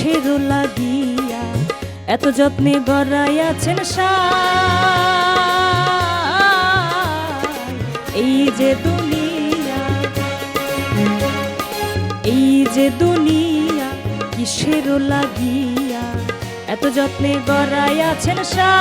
সেরো লাগিয়া, এত যত্নে বড়াইয়াছেন এই যে দুনিয়া, এই যে দুনিয়া, কি সেরো লাগিয়া, এত যত্নে বড়াইয়াছেন আছেন সা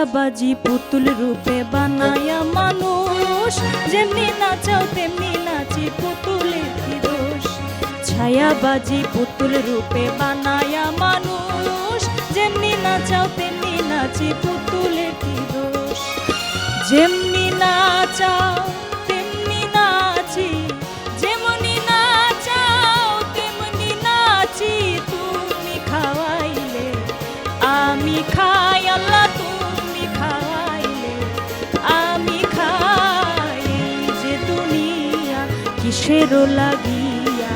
ছায়াবাজি পুতুল রূপে বানায়া মানুষ। যেমনি নাচাও, তেমনি নাচি পুতুলের কি দোষ ছায়াবাজি পুতুল রূপে বানায়া মানুষ। যেমনি নাচাও, তেমনি নাচি পুতুলের কি যেমনি কিসের লাগিয়া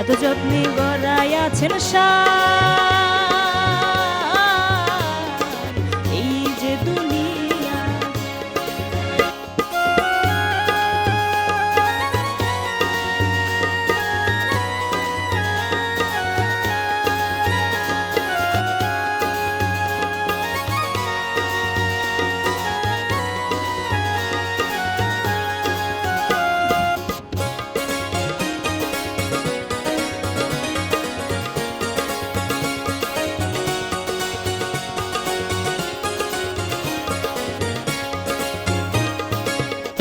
এত যত্নে গড়াইয়াছেন সার?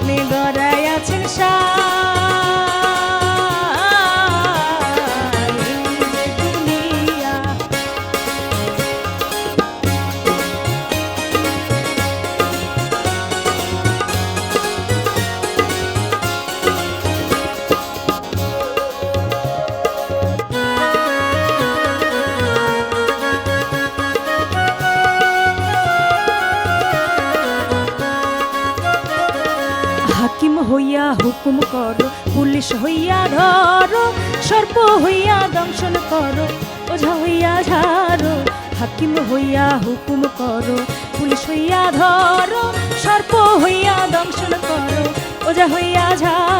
যত্নে গড়াই আছেন সার হাকিম হইয়া হুকুম করো, পুলিশ হইয়া ধরো, সর্প হইয়া দংশন করো, ওঝা হইয়া ঝাড়ো, হাকিম হইয়া হুকুম করো, পুলিশ হইয়া ধরো, সর্প হইয়া দংশন করো, ওঝা হইয়া ঝাড়ো।